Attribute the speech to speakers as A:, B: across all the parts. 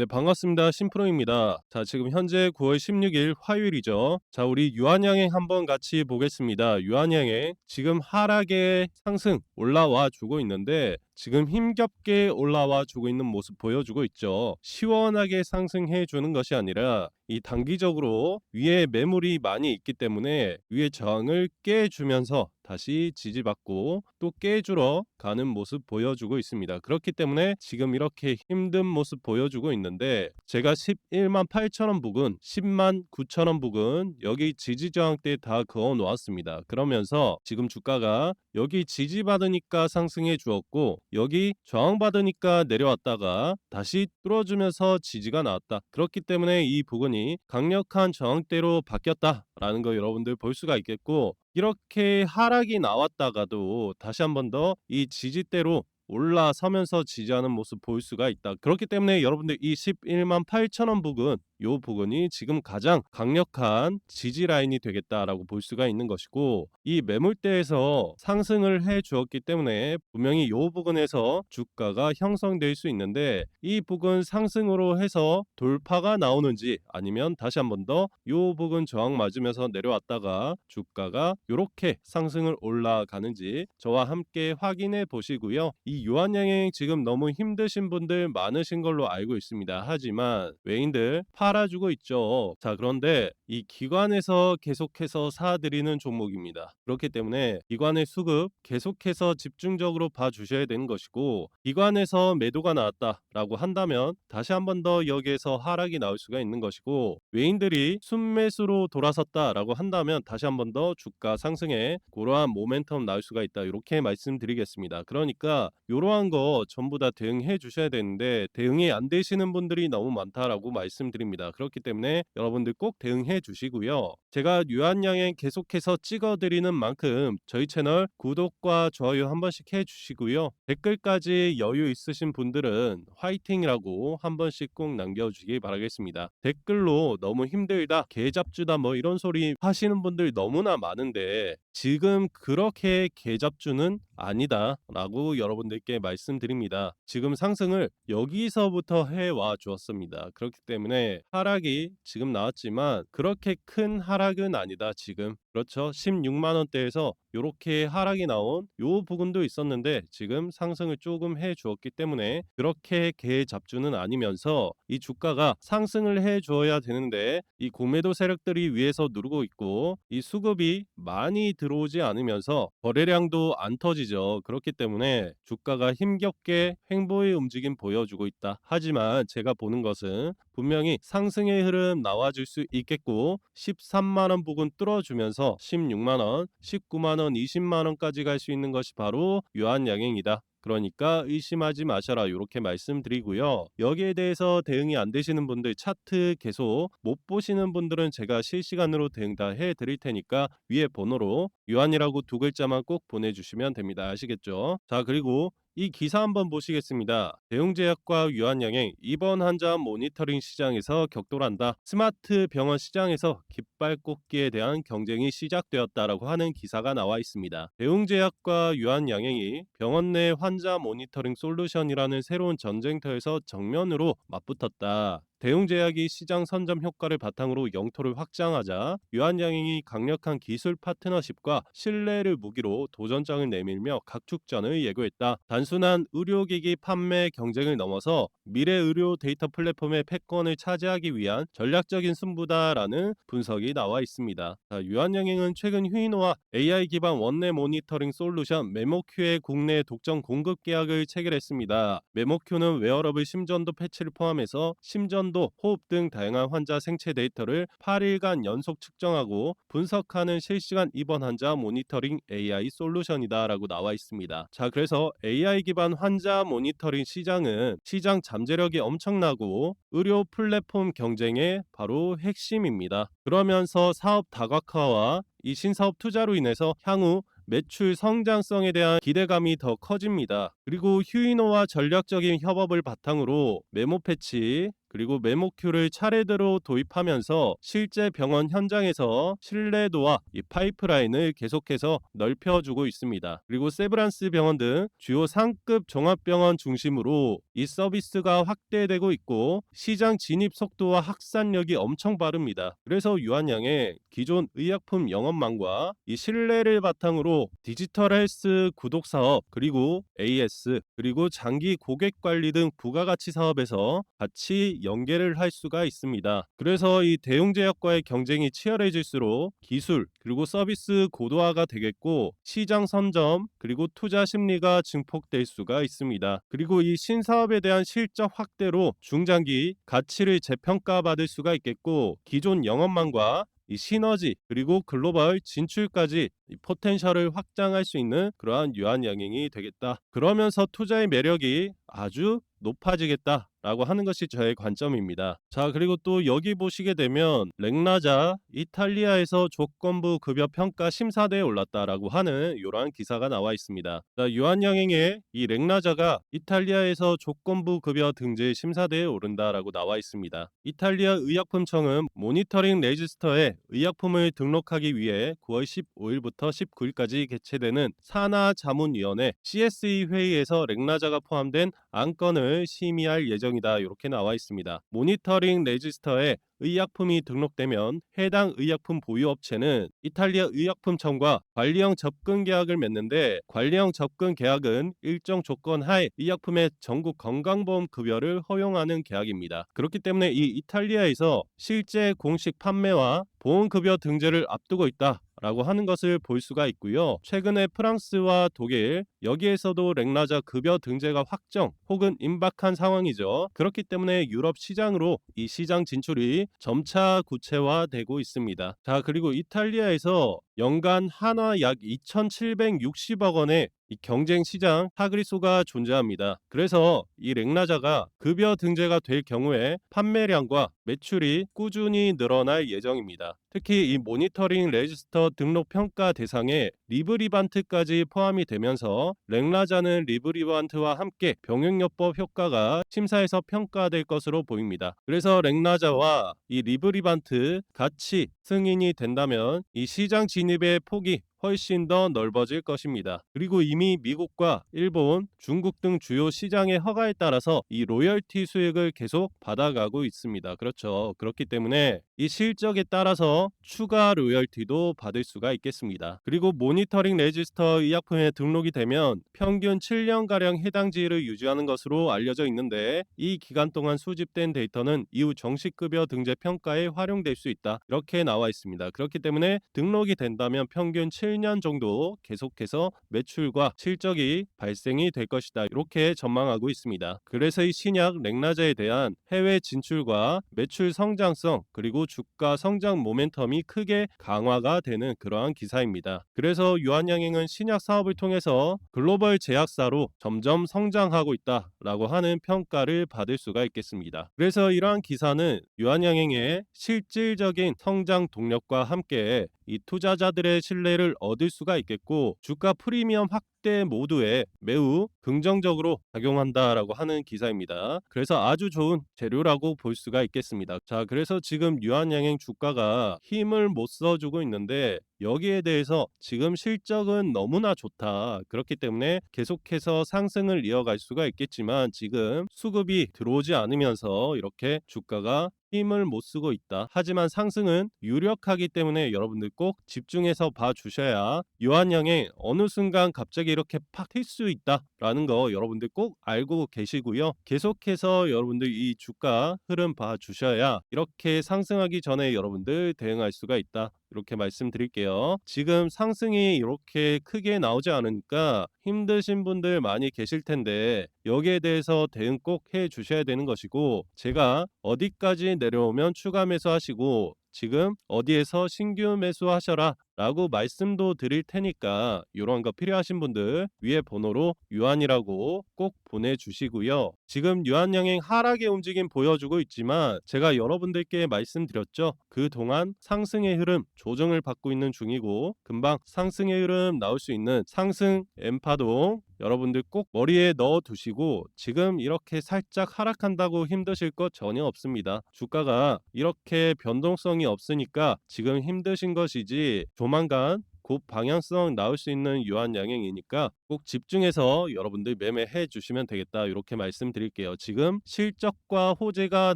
A: 네, 반갑습니다. 심프로입니다. 자, 지금 현재 9월 16일 화요일이죠. 자, 우리 유한양행 한번 같이 보겠습니다. 유한양행 지금 하락의 상승 올라와 주고 있는데 지금 힘겹게 올라와 주고 있는 모습 보여주고 있죠. 시원하게 상승해 주는 것이 아니라 이 단기적으로 위에 매물이 많이 있기 때문에 위에 저항을 깨주면서 다시 지지받고 또 깨주러 가는 모습 보여주고 있습니다. 그렇기 때문에 지금 이렇게 힘든 모습 보여주고 있는데 제가 11만 8천 원 부근, 10만 9천 원 부근 여기 지지 저항대 다 그어 놓았습니다. 그러면서 지금 주가가 여기 지지받으니까 상승해 주었고 여기 저항받으니까 내려왔다가 다시 뚫어주면서 지지가 나왔다. 그렇기 때문에 이 부근이 강력한 저항대로 바뀌었다라는 거 여러분들 볼 수가 있겠고 이렇게 하락이 나왔다가도 다시 한 번 더 이 지지대로 올라서면서 지지하는 모습 볼 수가 있다. 그렇기 때문에 여러분들 이 11만 8천 원 부근 요 부분이 지금 가장 강력한 지지 라인이 되겠다라고 볼 수가 있는 것이고 이 매물대에서 상승을 해 주었기 때문에 분명히 요 부분에서 주가가 형성될 수 있는데 이 부분 상승으로 해서 돌파가 나오는지 아니면 다시 한 번 더 요 부분 저항 맞으면서 내려왔다가 주가가 요렇게 상승을 올라가는지 저와 함께 확인해 보시고요. 이 유한양행 지금 너무 힘드신 분들 많으신 걸로 알고 있습니다. 하지만 외인들 팔아주고 있죠. 자, 그런데 이 기관에서 계속해서 사드리는 종목입니다. 그렇기 때문에 기관의 수급 계속해서 집중적으로 봐주셔야 되는 것이고 기관에서 매도가 나왔다라고 한다면 다시 한 번 더 여기에서 하락이 나올 수가 있는 것이고 외인들이 순매수로 돌아섰다라고 한다면 다시 한 번 더 주가 상승에 그러한 모멘텀 나올 수가 있다 이렇게 말씀드리겠습니다. 그러니까 이러한 거 전부 다 대응해 주셔야 되는데 대응이 안 되시는 분들이 너무 많다라고 말씀드립니다. 그렇기 때문에 여러분들 꼭 대응해 주시고요. 제가 유한양행 계속해서 찍어드리는 만큼 저희 채널 구독과 좋아요 한 번씩 해주시고요. 댓글까지 여유 있으신 분들은 화이팅이라고 한 번씩 꼭 남겨주시기 바라겠습니다. 댓글로 너무 힘들다, 개잡주다 뭐 이런 소리 하시는 분들 너무나 많은데 지금 그렇게 개잡주는 아니다 라고 여러분들께 말씀드립니다. 지금 상승을 여기서부터 해와 주었습니다. 그렇기 때문에 하락이 지금 나왔지만 그렇게 큰 하락은 아니다. 지금 그렇죠. 16만 원대에서 요렇게 하락이 나온 요 부분도 있었는데 지금 상승을 조금 해 주었기 때문에 그렇게 개 잡주는 아니면서 이 주가가 상승을 해 주어야 되는데 이 공매도 세력들이 위에서 누르고 있고 이 수급이 많이 들어오지 않으면서 거래량도 안 터지죠. 그렇기 때문에 주가가 힘겹게 횡보의 움직임 보여주고 있다. 하지만 제가 보는 것은 분명히 상 승의 흐름 나와줄 수 있겠고 13만 원 부근 뚫어주면서 16만 원, 19만 원, 20만 원까지 갈 수 있는 것이 바로 유한양행이다. 그러니까 의심하지 마셔라 이렇게 말씀드리고요. 여기에 대해서 대응이 안 되시는 분들 차트 계속 못 보시는 분들은 제가 실시간으로 대응 다 해드릴 테니까 위에 번호로 유한이라고 두 글자만 꼭 보내주시면 됩니다. 아시겠죠? 자 그리고 이 기사 한번 보시겠습니다. 대웅제약과 유한양행 입원 환자 모니터링 시장에서 격돌한다. 스마트 병원 시장에서 깃발 꽂기에 대한 경쟁이 시작되었다라고 하는 기사가 나와 있습니다. 대웅제약과 유한양행이 병원 내 환자 모니터링 솔루션이라는 새로운 전쟁터에서 정면으로 맞붙었다. 대웅제약이 시장 선점 효과를 바탕으로 영토를 확장하자 유한양행이 강력한 기술 파트너십과 신뢰를 무기로 도전장을 내밀며 각축전을 예고했다. 단순한 의료기기 판매 경쟁을 넘어서 미래 의료 데이터 플랫폼의 패권을 차지하기 위한 전략적인 승부다라는 분석이 나와 있습니다. 자, 유한양행은 최근 휴인호와 AI 기반 원내 모니터링 솔루션 메모큐의 국내 독점 공급 계약을 체결했습니다. 메모큐는 웨어러블 심전도 패치를 포함해서 심전 온도, 호흡 등 다양한 환자 생체 데이터를 8일간 연속 측정하고 분석하는 실시간 입원 환자 모니터링 AI 솔루션이다라고 나와 있습니다. 자, 그래서 AI 기반 환자 모니터링 시장은 시장 잠재력이 엄청나고 의료 플랫폼 경쟁의 바로 핵심입니다. 그러면서 사업 다각화와 이 신사업 투자로 인해서 향후 매출 성장성에 대한 기대감이 더 커집니다. 그리고 휴인호와 전략적인 협업을 바탕으로 메모 패치, 그리고 메모큐를 차례대로 도입하면서 실제 병원 현장에서 신뢰도와 이 파이프라인을 계속해서 넓혀주고 있습니다. 그리고 세브란스 병원 등 주요 상급 종합병원 중심으로 이 서비스가 확대되고 있고 시장 진입 속도와 확산력이 엄청 빠릅니다. 그래서 유한양의 기존 의약품 영업망과 이 신뢰를 바탕으로 디지털 헬스 구독 사업 그리고 AS 그리고 장기 고객 관리 등 부가가치 사업에서 같이 연계를 할 수가 있습니다. 그래서 이 대웅제약과의 경쟁이 치열해질수록 기술 그리고 서비스 고도화가 되겠고 시장 선점 그리고 투자 심리가 증폭될 수가 있습니다. 그리고 이 신사업에 대한 실적 확대로 중장기 가치를 재평가받을 수가 있겠고 기존 영업망과 이 시너지 그리고 글로벌 진출까지 이 포텐셜을 확장할 수 있는 그러한 유한 양행이 되겠다. 그러면서 투자의 매력이 아주 높아지겠다라고 하는 것이 저의 관점입니다. 자, 그리고 또 여기 보시게 되면 렉나자 이탈리아에서 조건부 급여 평가 심사대에 올랐다라고 하는 이러한 기사가 나와 있습니다. 자, 유한양행의 이 렉나자가 이탈리아에서 조건부 급여 등재 심사대에 오른다라고 나와 있습니다. 이탈리아 의약품청은 모니터링 레지스터에 의약품을 등록하기 위해 9월 15일부터 19일까지 개최되는 산하 자문위원회 CSE 회의에서 렉나자가 포함된 안건을 심의할 예정이다. 이렇게 나와 있습니다. 모니터링 레지스터에 의약품이 등록되면 해당 의약품 보유업체는 이탈리아 의약품청과 관리형 접근 계약을 맺는데 관리형 접근 계약은 일정 조건 하에 의약품의 전국 건강보험 급여를 허용하는 계약입니다. 그렇기 때문에 이 이탈리아에서 실제 공식 판매와 보험급여 등재를 앞두고 있다. 라고 하는 것을 볼 수가 있고요. 최근에 프랑스와 독일 여기에서도 렉나자 급여 등재가 확정 혹은 임박한 상황이죠. 그렇기 때문에 유럽 시장으로 이 시장 진출이 점차 구체화되고 있습니다. 자, 그리고 이탈리아에서 연간 한화 약 2,760억 원의 이 경쟁 시장 하그리소가 존재합니다. 그래서 이 렉나자가 급여 등재가 될 경우에 판매량과 매출이 꾸준히 늘어날 예정입니다. 특히 이 모니터링 레지스터 등록 평가 대상에 리브리반트까지 포함이 되면서 렉나자는 리브리반트와 함께 병역요법 효과가 심사에서 평가될 것으로 보입니다. 그래서 렉나자와 이 리브리반트 같이 승인이 된다면 이 시장 진입 의 폭이 훨씬 더 넓어질 것입니다. 그리고 이미 미국과 일본, 중국 등 주요 시장의 허가에 따라서 이 로열티 수익을 계속 받아가고 있습니다. 그렇죠. 그렇기 때문에 이 실적에 따라서 추가 로열티도 받을 수가 있겠습니다. 그리고 모니터링 레지스터 의약품에 등록이 되면 평균 7년가량 해당 지위를 유지하는 것으로 알려져 있는데 이 기간 동안 수집된 데이터는 이후 정식급여 등재 평가에 활용될 수 있다. 이렇게 나와 있습니다. 그렇기 때문에 등록이 된다면 평균 7년 정도 계속해서 매출과 실적이 발생이 될 것이다. 이렇게 전망하고 있습니다. 그래서 이 신약 렉나자에 대한 해외 진출과 매출 성장성 그리고 주가 성장 모멘텀이 크게 강화가 되는 그러한 기사입니다. 그래서 유한양행은 신약 사업을 통해서 글로벌 제약사로 점점 성장하고 있다라고 하는 평가를 받을 수가 있겠습니다. 그래서 이러한 기사는 유한양행의 실질적인 성장 동력과 함께 이 투자자들의 신뢰를 얻을 수가 있겠고 주가 프리미엄 확대 모두에 매우 긍정적으로 작용한다라고 하는 기사입니다. 그래서 아주 좋은 재료라고 볼 수가 있겠습니다. 자, 그래서 지금 유한양행 주가가 힘을 못 써주고 있는데 여기에 대해서 지금 실적은 너무나 좋다. 그렇기 때문에 계속해서 상승을 이어갈 수가 있겠지만 지금 수급이 들어오지 않으면서 이렇게 주가가 힘을 못 쓰고 있다. 하지만 상승은 유력하기 때문에 여러분들 꼭 집중해서 봐 주셔야 유한양의 어느 순간 갑자기 이렇게 팍 튈 수 있다라는 거 여러분들 꼭 알고 계시고요. 계속해서 여러분들 이 주가 흐름 봐 주셔야 이렇게 상승하기 전에 여러분들 대응할 수가 있다. 이렇게 말씀드릴게요. 지금 상승이 이렇게 크게 나오지 않으니까 힘드신 분들 많이 계실 텐데 여기에 대해서 대응 꼭 해 주셔야 되는 것이고 제가 어디까지 내려오면 추가 매수하시고 지금 어디에서 신규 매수하셔라 라고 말씀도 드릴 테니까 이런 거 필요하신 분들 위에 번호로 유한이라고 꼭 보내주시고요. 지금 유한양행 하락의 움직임 보여주고 있지만 제가 여러분들께 말씀드렸죠. 그동안 상승의 흐름 조정을 받고 있는 중이고 금방 상승의 흐름 나올 수 있는 상승 엠파동 여러분들 꼭 머리에 넣어 두시고 지금 이렇게 살짝 하락한다고 힘드실 것 전혀 없습니다. 주가가 이렇게 변동성이 없으니까 지금 힘드신 것이지 조만간 곧 방향성 나올 수 있는 유한 양행이니까 꼭 집중해서 여러분들 매매해 주시면 되겠다 이렇게 말씀드릴게요. 지금 실적과 호재가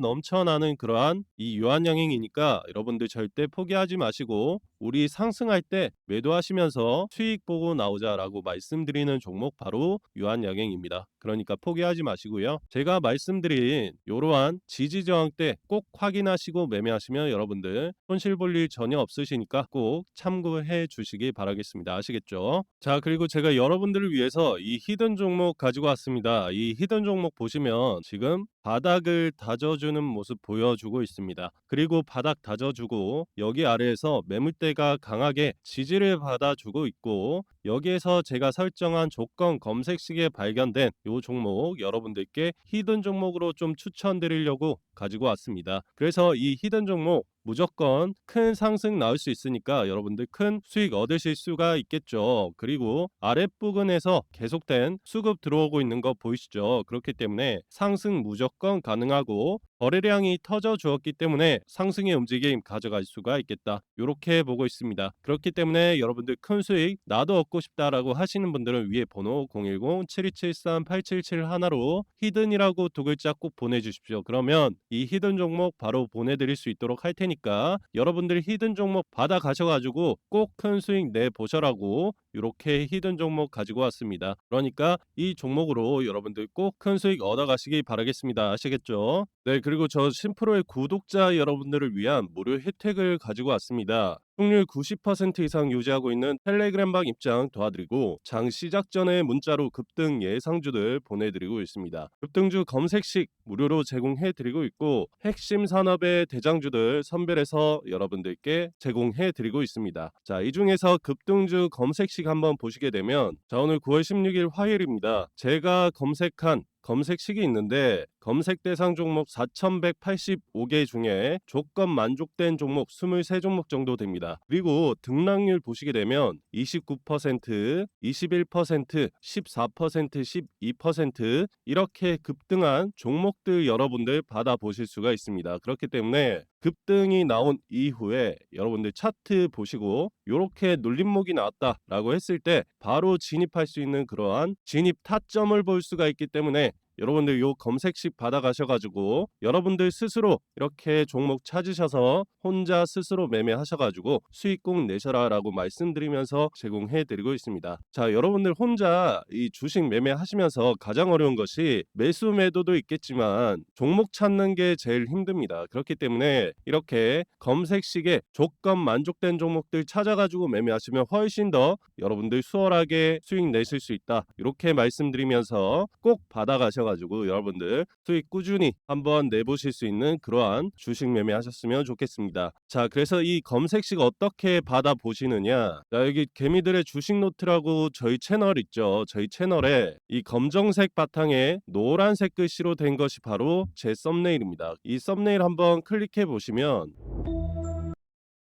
A: 넘쳐나는 그러한 이 유한 양행이니까 여러분들 절대 포기하지 마시고 우리 상승할 때 매도하시면서 수익 보고 나오자라고 말씀드리는 종목 바로 유한 양행입니다. 그러니까 포기하지 마시고요. 제가 말씀드린 이러한 지지 저항 때 꼭 확인하시고 매매하시면 여러분들 손실 볼 일 전혀 없으시니까 꼭 참고해 주시기 바라겠습니다. 아시겠죠? 자, 그리고 제가 여러분들 을 위해서 이 히든 종목 가지고 왔습니다. 이 히든 종목 보시면 지금 바닥을 다져주는 모습 보여주고 있습니다. 그리고 바닥 다져주고 여기 아래에서 매물대가 강하게 지지를 받아주고 있고 여기에서 제가 설정한 조건 검색식에 발견된 이 종목 여러분들께 히든 종목으로 좀 추천드리려고 가지고 왔습니다. 그래서 이 히든 종목 무조건 큰 상승 나올 수 있으니까 여러분들 큰 수익 얻으실 수가 있겠죠. 그리고 아랫부분에서 계속된 수급 들어오고 있는 거 보이시죠? 그렇기 때문에 상승 무조건 가능하고 거래량이 터져 주었기 때문에 상승의 움직임 가져갈 수가 있겠다. 이렇게 보고 있습니다. 그렇기 때문에 여러분들 큰 수익 나도 얻고 싶다라고 하시는 분들은 위에 번호 010-7273-877 하나로 히든이라고 두 글자 꼭 보내주십시오. 그러면 이 히든 종목 바로 보내드릴 수 있도록 할 테니까 여러분들 히든 종목 받아 가셔가지고 꼭 큰 수익 내 보셔라고 이렇게 히든 종목 가지고 왔습니다. 그러니까 이 종목으로 여러분들 꼭 큰 수익 얻어가시기 바라겠습니다. 아시겠죠? 네, 그리고 저 심프로의 구독자 여러분들을 위한 무료 혜택을 가지고 왔습니다. 확률 90% 이상 유지하고 있는 텔레그램방 입장 도와드리고 장 시작 전에 문자로 급등 예상주들 보내드리고 있습니다. 급등주 검색식 무료로 제공해드리고 있고 핵심 산업의 대장주들 선별해서 여러분들께 제공해드리고 있습니다. 자, 이 중에서 급등주 검색식 한번 보시게 되면 자, 오늘 9월 16일 화요일입니다. 제가 검색한 검색식이 있는데 검색 대상 종목 4,185개 중에 조건 만족된 종목 23종목 정도 됩니다. 그리고 등락률 보시게 되면 29%, 21%, 14%, 12% 이렇게 급등한 종목들 여러분들 받아보실 수가 있습니다. 그렇기 때문에 급등이 나온 이후에 여러분들 차트 보시고 이렇게 눌림목이 나왔다라고 했을 때 바로 진입할 수 있는 그러한 진입 타점을 볼 수가 있기 때문에 여러분들 요 검색식 받아가셔가지고 여러분들 스스로 이렇게 종목 찾으셔서 혼자 스스로 매매하셔가지고 수익 꼭 내셔라 라고 말씀드리면서 제공해드리고 있습니다. 자, 여러분들 혼자 이 주식 매매하시면서 가장 어려운 것이 매수 매도도 있겠지만 종목 찾는 게 제일 힘듭니다. 그렇기 때문에 이렇게 검색식에 조건 만족된 종목들 찾아가지고 매매하시면 훨씬 더 여러분들 수월하게 수익 내실 수 있다. 이렇게 말씀드리면서 꼭 받아가셔 가지고 여러분들 수익 꾸준히 한번 내보실 수 있는 그러한 주식 매매하셨으면 좋겠습니다. 자, 그래서 이 검색식 어떻게 받아 보시느냐? 자, 여기 개미들의 주식 노트라고 저희 채널 있죠. 저희 채널에 이 검정색 바탕에 노란색 글씨로 된 것이 바로 제 썸네일입니다. 이 썸네일 한번 클릭해 보시면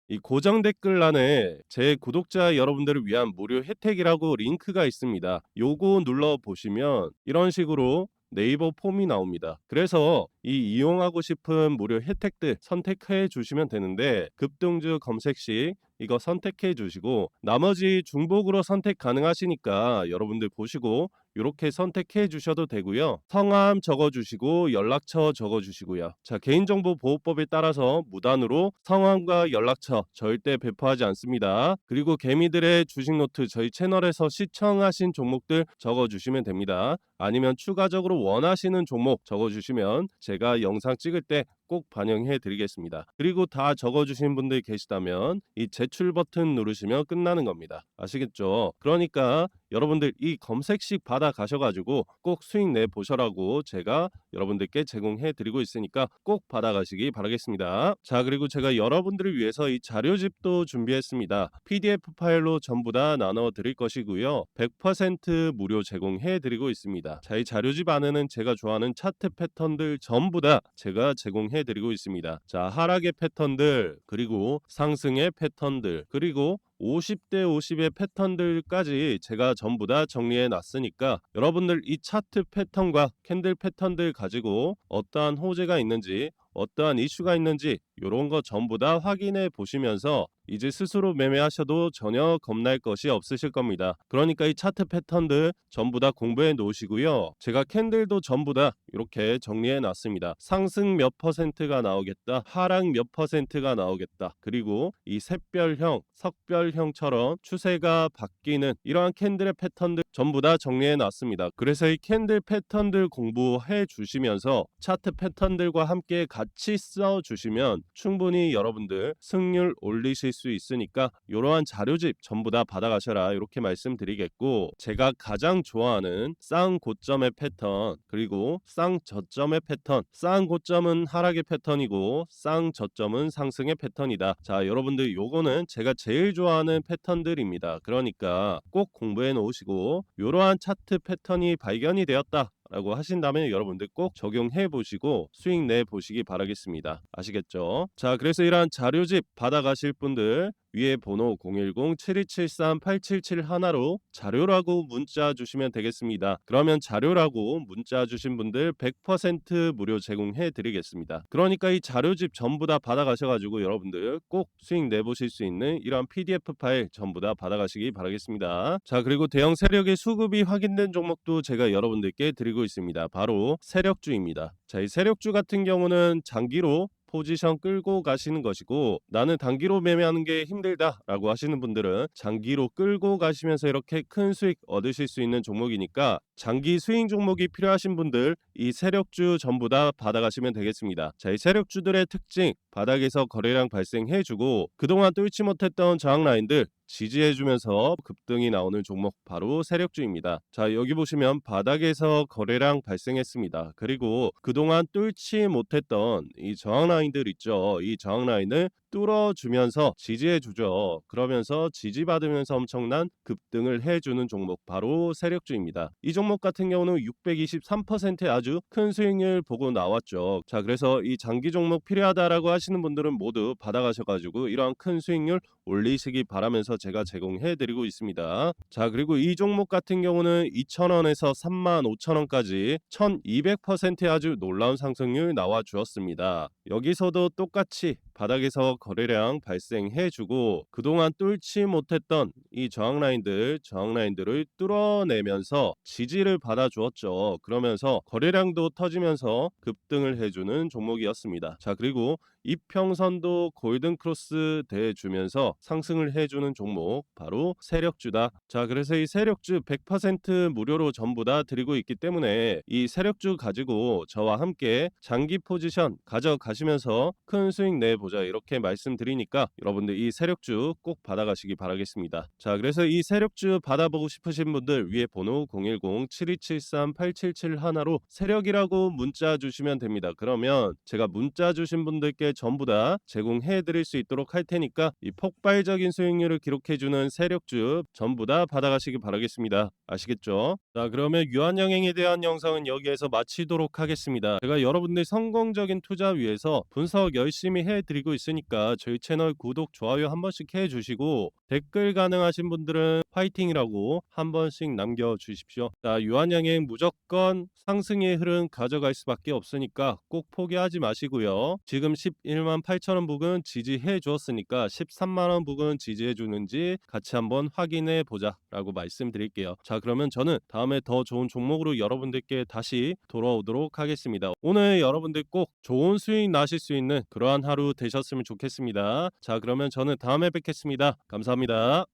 A: 이 고정 댓글란에 제 구독자 여러분들을 위한 무료 혜택이라고 링크가 있습니다. 요거 눌러 보시면 이런 식으로 네이버 폼이 나옵니다. 그래서 이 이용하고 싶은 무료 혜택들 선택해 주시면 되는데 급등주 검색 시 이거 선택해 주시고 나머지 중복으로 선택 가능하시니까 여러분들 보시고 이렇게 선택해 주셔도 되고요. 성함 적어 주시고 연락처 적어 주시고요. 자, 개인정보 보호법에 따라서 무단으로 성함과 연락처 절대 배포하지 않습니다. 그리고 개미들의 주식 노트 저희 채널에서 시청하신 종목들 적어 주시면 됩니다. 아니면 추가적으로 원하시는 종목 적어 주시면 제가 영상 찍을 때꼭 반영해 드리겠습니다. 그리고 다 적어 주신 분들 계시다면 이 제출 버튼 누르시면 끝나는 겁니다. 아시겠죠? 그러니까 여러분들 이 검색식 받아 가셔 가지고 꼭 수익 내 보셔라고 제가 여러분들께 제공해 드리고 있으니까 꼭 받아 가시기 바라겠습니다. 자, 그리고 제가 여러분들을 위해서 이 자료집도 준비했습니다. PDF 파일로 전부 다 나눠 드릴 것이고요. 100% 무료 제공해 드리고 있습니다. 자, 이 자료집 안에는 제가 좋아하는 차트 패턴들 전부 다 제가 제공해 드리고 있습니다. 자, 하락의 패턴들, 그리고 상승의 패턴들, 그리고 50대 50의 패턴들까지 제가 전부 다 정리해 놨으니까 여러분들 이 차트 패턴과 캔들 패턴들 가지고 어떠한 호재가 있는지 어떠한 이슈가 있는지 이런 거 전부 다 확인해 보시면서 이제 스스로 매매하셔도 전혀 겁날 것이 없으실 겁니다. 그러니까 이 차트 패턴들 전부 다 공부해 놓으시고요. 제가 캔들도 전부 다 이렇게 정리해 놨습니다. 상승 몇 퍼센트가 나오겠다. 하락 몇 퍼센트가 나오겠다. 그리고 이 샛별형, 석별형처럼 추세가 바뀌는 이러한 캔들의 패턴들 전부 다 정리해 놨습니다. 그래서 이 캔들 패턴들 공부해 주시면서 차트 패턴들과 함께 같이 써 주시면 충분히 여러분들 승률 올리실 수 있으니까 이러한 자료집 전부 다 받아가셔라. 이렇게 말씀드리겠고 제가 가장 좋아하는 쌍 고점의 패턴 그리고 쌍 저점의 패턴. 쌍 고점은 하락의 패턴이고 쌍 저점은 상승의 패턴이다. 자 여러분들 요거는 제가 제일 좋아하는 패턴들입니다. 그러니까 꼭 공부해 놓으시고 이러한 차트 패턴이 발견이 되었다 라고 하신다면 여러분들 꼭 적용해 보시고 수익 내 보시기 바라겠습니다. 아시겠죠? 자, 그래서 이러한 자료집 받아가실 분들 위에 번호 010-7273-877 하나로 자료라고 문자 주시면 되겠습니다. 그러면 자료라고 문자 주신 분들 100% 무료 제공해 드리겠습니다. 그러니까 이 자료집 전부 다 받아가셔가지고 여러분들 꼭 수익 내보실 수 있는 이러한 PDF 파일 전부 다 받아가시기 바라겠습니다. 자 그리고 대형 세력의 수급이 확인된 종목도 제가 여러분들께 드리고 있습니다. 바로 세력주입니다. 자 이 세력주 같은 경우는 장기로 포지션 끌고 가시는 것이고 나는 단기로 매매하는 게 힘들다라고 하시는 분들은 장기로 끌고 가시면서 이렇게 큰 수익 얻으실 수 있는 종목이니까 장기 스윙 종목이 필요하신 분들 이 세력주 전부 다 받아가시면 되겠습니다. 자, 이 세력주들의 특징 바닥에서 거래량 발생해주고 그동안 뚫지 못했던 저항 라인들 지지해주면서 급등이 나오는 종목 바로 세력주입니다. 자 여기 보시면 바닥에서 거래량 발생했습니다. 그리고 그동안 뚫지 못했던 이 저항 라인들 있죠. 이 저항 라인을 뚫어주면서 지지해주죠. 그러면서 지지받으면서 엄청난 급등을 해주는 종목 바로 세력주입니다. 이 종목 같은 경우는 623%의 아주 큰 수익률 보고 나왔죠. 자 그래서 이 장기 종목 필요하다라고 하시는 분들은 모두 받아가셔가지고 이러한 큰 수익률 올리시기 바라면서 제가 제공해 드리고 있습니다. 자 그리고 이 종목 같은 경우는 2,000원에서 35,000원까지 1,200%의 아주 놀라운 상승률 나와 주었습니다. 여기서도 똑같이 바닥에서 거래량 발생해주고 그동안 뚫지 못했던 이 저항 라인들 저항 라인들을 뚫어내면서 지지를 받아주었죠. 그러면서 거래량도 터지면서 급등을 해주는 종목이었습니다. 자 그리고 이평선도 골든 크로스 대주면서 상승을 해주는 종목 바로 세력주다. 자 그래서 이 세력주 100% 무료로 전부 다 드리고 있기 때문에 이 세력주 가지고 저와 함께 장기 포지션 가져가시면서 큰 수익 내보자 이렇게 말씀드리니까 여러분들 이 세력주 꼭 받아가시기 바라겠습니다. 자 그래서 이 세력주 받아보고 싶으신 분들 위에 번호 010-7273-877 하나로 세력이라고 문자 주시면 됩니다. 그러면 제가 문자 주신 분들께 전부 다 제공해 드릴 수 있도록 할 테니까 이 폭발적인 수익률을 기록해 주는 세력주 전부 다 받아가시기 바라겠습니다. 아시겠죠? 자, 그러면 유한양행에 대한 영상은 여기에서 마치도록 하겠습니다. 제가 여러분들 성공적인 투자 위해서 분석 열심히 해 드리고 있으니까 저희 채널 구독, 좋아요 한 번씩 해 주시고 댓글 가능하신 분들은 화이팅이라고 한 번씩 남겨 주십시오. 자, 유한양행 무조건 상승의 흐름 가져갈 수밖에 없으니까 꼭 포기하지 마시고요. 지금 11만 8천 원 부근 지지해 주었으니까 13만 원 부근 지지해 주는지 같이 한번 확인해 보자라고 말씀드릴게요. 자, 그러면 저는 다음에 더 좋은 종목으로 여러분들께 다시 돌아오도록 하겠습니다. 오늘 여러분들 꼭 좋은 수익 나실 수 있는 그러한 하루 되셨으면 좋겠습니다. 자, 그러면 저는 다음에 뵙겠습니다. 감사합니다.